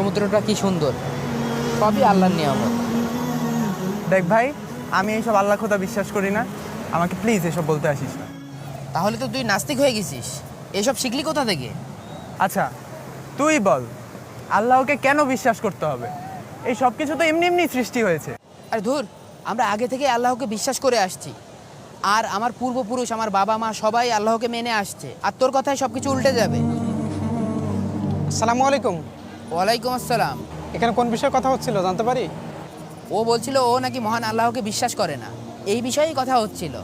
সমুদ্রটা কি সুন্দর। সবই আল্লাহর নিয়ামত। দেখ ভাই আমি এইসব আল্লাহ খোদা বিশ্বাস করি না। আমাকে প্লিজ এসব বলতে আসিস না। তাহলে তো তুই নাস্তিক হয়ে গেছিস। এসব শিখলি কোথা থেকে? আচ্ছা তুই বল আল্লাহকে কেন বিশ্বাস করতে হবে? এই সব কিছু তো এমনি এমনি সৃষ্টি হয়েছে। আরে ধুর আমরা আগে থেকে আল্লাহকে বিশ্বাস করে আসছি। আর আমার পূর্বপুরুষ আমার বাবা মা সবাই আল্লাহকে মেনে আসছে। আর তোর কথায় সব কিছু উল্টে যাবে। আসসালামু আলাইকুম। ওয়ালাইকুম আসসালাম। এখানে কোন বিষয়ে কথা হচ্ছিল জানতে পারি? ও বলছিল ও নাকি মহান আল্লাহকে বিশ্বাস করে না। এই বিষয়েই কথা হচ্ছিল।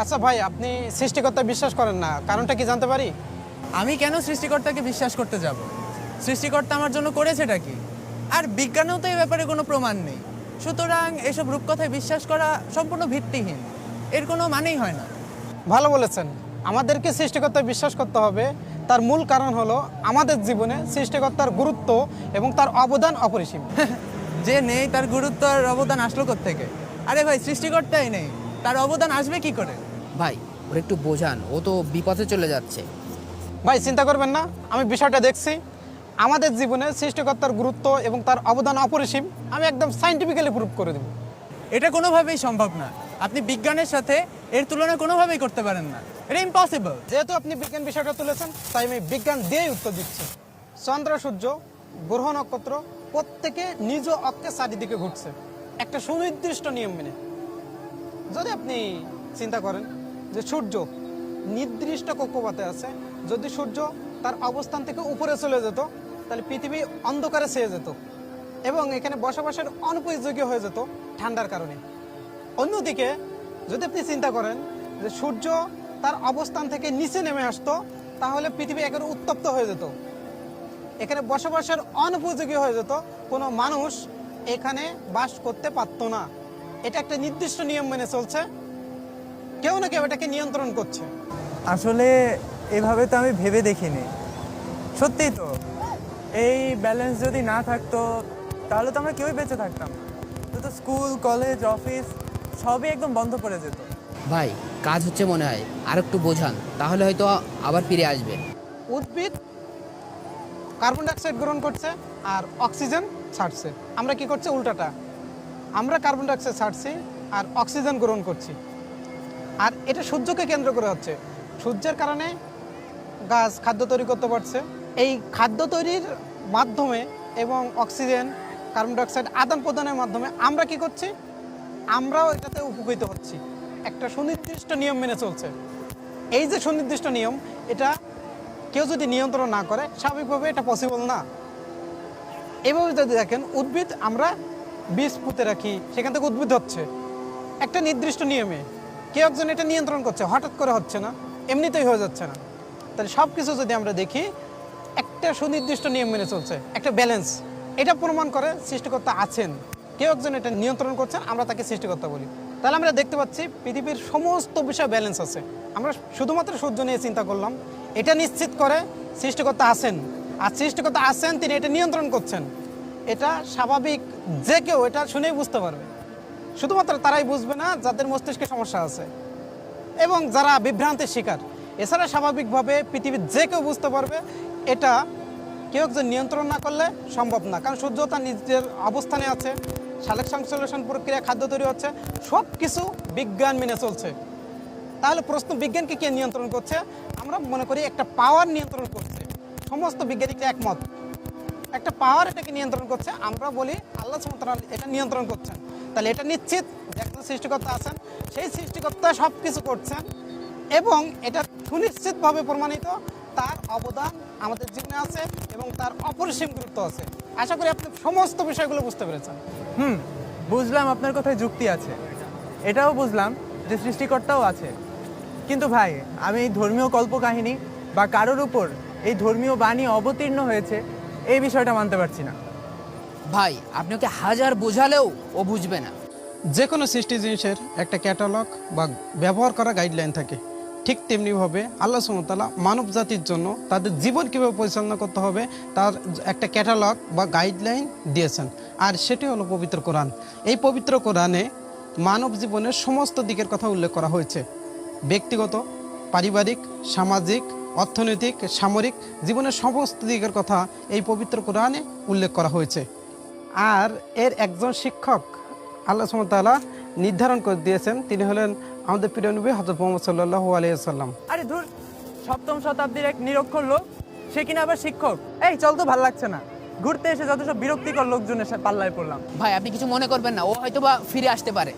আচ্ছা ভাই আপনি সৃষ্টিকর্তা বিশ্বাস করেন না কারণটা কি জানতে পারি? আমি কেন সৃষ্টিকর্তাকে বিশ্বাস করতে যাব? সৃষ্টিকর্তা আমার জন্য করেছেটা কি? আর বিজ্ঞানেও তো এই ব্যাপারে কোনো প্রমাণ নেই। সুতরাং এসব রূপকথায় বিশ্বাস করা সম্পূর্ণ ভিত্তিহীন। এর কোনো মানেই হয় না। ভালো বলেছেন। আমাদেরকে সৃষ্টিকর্তায় বিশ্বাস করতে হবে। তার মূল কারণ হলো আমাদের জীবনে সৃষ্টিকর্তার গুরুত্ব এবং তার অবদান অপরিসীম। যে নেই তার গুরুত্ব আর অবদান আসলো থেকে আরে ভাই সৃষ্টিকর্তাই নেই। তার অবদান আসবে কি করে? ভাই ওর একটু বোঝান ও তো বিপথে চলে যাচ্ছে। ভাই চিন্তা করবেন না আমি বিষয়টা দেখছি। আমাদের জীবনে সৃষ্টিকর্তার গুরুত্ব এবং তার অবদান অপরিসীম আমি একদম সাইন্টিফিক্যালি প্রুভ করে দেবো। এটা কোনোভাবেই সম্ভব না। আপনি বিজ্ঞানের সাথে এর তুলনা কোনোভাবেই করতে পারেন না। এটা ইম্পসিবল যেহেতু আপনি বিজ্ঞান বিষয়টা তুলেছেন, তাই আমি বিজ্ঞান দিয়েই উত্তর দিচ্ছি। চন্দ্র, সূর্য, গ্রহ, নক্ষত্র প্রত্যেকে নিজ অক্ষে চারিদিকে ঘুরছে। একটা সুনির্দিষ্ট নিয়ম মেনে। যদি আপনি চিন্তা করেন যে সূর্য নির্দিষ্ট কক্ষপথে আছে, যদি সূর্য তার অবস্থান থেকে উপরে চলে যেত, তাহলে পৃথিবী অন্ধকারে ছেয়ে যেত এবং এখানে বসবাসের অনুপযোগী হয়ে যেত ঠান্ডার কারণে। অন্যদিকে যদি আপনি চিন্তা করেন যে সূর্য তার অবস্থান থেকে নিচে নেমে আসতো, তাহলে পৃথিবী একেবারে উত্তপ্ত হয়ে যেত। এখানে বসবাসের অনুপযোগী হয়ে যেত, কোনো মানুষ এখানে বাস করতে পারতো না। এটা একটা নির্দিষ্ট নিয়ম মেনে চলছে। কেউ না কেউ এটাকে নিয়ন্ত্রণ করছে। আসলে এভাবে তো আমি ভেবে দেখিনি। সত্যি তো, এই ব্যালেন্স যদি না থাকতো, তাহলে তো আমরা কেউই বেঁচে থাকতাম তো স্কুল কলেজ অফিস সবই একদম বন্ধ পড়ে যেত। ভাই, কাজ হচ্ছে মনে হয়। আর একটু বোঝান, তাহলে হয়তো আবার ফিরে আসবে। উদ্ভিদ কার্বন ডাইঅক্সাইড গ্রহণ করছে আর অক্সিজেন ছাড়ছে। আমরা কি করছি? উল্টাটা। আমরা কার্বন ডাইঅক্সাইড ছাড়ছি আর অক্সিজেন গ্রহণ করছি। আর এটা সূর্যকে কেন্দ্র করে হচ্ছে। সূর্যের কারণে গাছ খাদ্য তৈরি করতে পারছে। এই খাদ্য তৈরির মাধ্যমে এবং অক্সিজেন, কার্বন ডাইঅক্সাইড, আদান প্রদানের মাধ্যমে আমরা কি করছি? আমরাও এটাতে উপকৃত হচ্ছি। একটা সুনির্দিষ্ট নিয়ম মেনে চলছে। এই যে সুনির্দিষ্ট নিয়ম, এটা কেউ যদি নিয়ন্ত্রণ না করে, স্বাভাবিকভাবে এটা পসিবল না। এভাবে যদি দেখেন, উদ্ভিদ আমরা বীজ পুঁতে রাখি, সেখান থেকে উদ্ভিদ হচ্ছে। একটা নির্দিষ্ট নিয়মে কেউ একজন এটা নিয়ন্ত্রণ করছে, হঠাৎ করে হচ্ছে না, এমনিতেই হয়ে যাচ্ছে না। তাহলে সব কিছু যদি আমরা দেখি, একটা সুনির্দিষ্ট নিয়ম মেনে চলছে, একটা ব্যালেন্স এটা প্রমাণ করে সৃষ্টিকর্তা আছেন। কেউ একজন এটা নিয়ন্ত্রণ করছেন, আমরা তাকে সৃষ্টিকর্তা বলি। তাহলে আমরা দেখতে পাচ্ছি পৃথিবীর সমস্ত বিষয় ব্যালেন্স আছে। আমরা শুধুমাত্র সূর্য নিয়ে চিন্তা করলাম। এটা নিশ্চিত করে সৃষ্টিকর্তা আছেন। আর সৃষ্টিকর্তা আছেন, তিনি এটা নিয়ন্ত্রণ করছেন। এটা স্বাভাবিক যে কেউ, এটা শুনেই বুঝতে পারবে। শুধুমাত্র তারাই বুঝবে না যাদের মস্তিষ্কে সমস্যা আছে। এবং যারা বিভ্রান্তির শিকার, এছাড়া স্বাভাবিকভাবে পৃথিবীর যে কেউ বুঝতে পারবে, এটা কেউ একজন নিয়ন্ত্রণ না করলে সম্ভব না। কারণ সূর্য তার নিজের অবস্থানে আছে। সালেক সংশ্লেষণ প্রক্রিয়া, খাদ্য তৈরি হচ্ছে সব কিছু বিজ্ঞান মেনে চলছে। তাহলে প্রশ্ন বিজ্ঞানকে কে নিয়ন্ত্রণ করছে? আমরা মনে করি একটা পাওয়ার নিয়ন্ত্রণ করছে। সমস্ত বিজ্ঞানীকে একমত। একটা পাওয়ার এটাকে নিয়ন্ত্রণ করছে, আমরা বলি আল্লাহ সুমতাল এটা নিয়ন্ত্রণ করছেন। তাহলে এটা নিশ্চিত একজন সৃষ্টিকর্তা আছেন, সেই সৃষ্টিকর্তা সব কিছু করছেন এবং এটা সুনিশ্চিতভাবে প্রমাণিত, তার অবদান আমাদের জীবনে আছে এবং তার অপরিসীম গুরুত্ব আছে। আশা করি আপনি সমস্ত বিষয়গুলো বুঝতে পেরেছেন। হুম বুঝলাম আপনার কথায় যুক্তি আছে। এটাও বুঝলাম যে সৃষ্টিকর্তাও আছে। কিন্তু ভাই আমি এই ধর্মীয় কল্পকাহিনী বা কারোর উপর এই ধর্মীয় বাণী অবতীর্ণ হয়েছে এই বিষয়টা মানতে পারছি না। ভাই আপনি ওকে হাজার বোঝালেও ও বুঝবে না। যে কোনো সৃষ্টি জিনিসের একটা ক্যাটালগ বা ব্যবহার করা গাইডলাইন থাকে। ঠিক তেমনিভাবে আল্লাহ সুমতাল্লাহ মানব জাতির জন্য তাদের জীবন কীভাবে পরিচালনা করতে হবে, তার একটা ক্যাটালগ বা গাইডলাইন দিয়েছেন। আর সেটি হলো পবিত্র কোরআন। এই পবিত্র কোরআনে মানব জীবনের সমস্ত দিকের কথা উল্লেখ করা হয়েছে। ব্যক্তিগত, পারিবারিক, সামাজিক, অর্থনৈতিক, সামরিক জীবনের সমস্ত দিকের কথা এই পবিত্র কোরআনে উল্লেখ করা হয়েছে। আর এর একজন শিক্ষক আল্লাহ সুমতাল্লাহ নির্ধারণ করে দিয়েছেন। তিনি হলেন আমাদের প্রিয় নবী হজরত মোহাম্মদ সাল্লাহ আলিয়াল্লাম আরে ধুর সপ্তম শতাব্দীর এক নিরক্ষর লোক সে কিনা আবার শিক্ষক। এই চল তো ভালো লাগছে না। ঘুরতে এসে যত সব বিরক্তিকর লোকজনের সাথে পাল্লায় পড়লাম। ভাই আপনি কিছু মনে করবেন না ও হয়তো বা ফিরে আসতে পারে।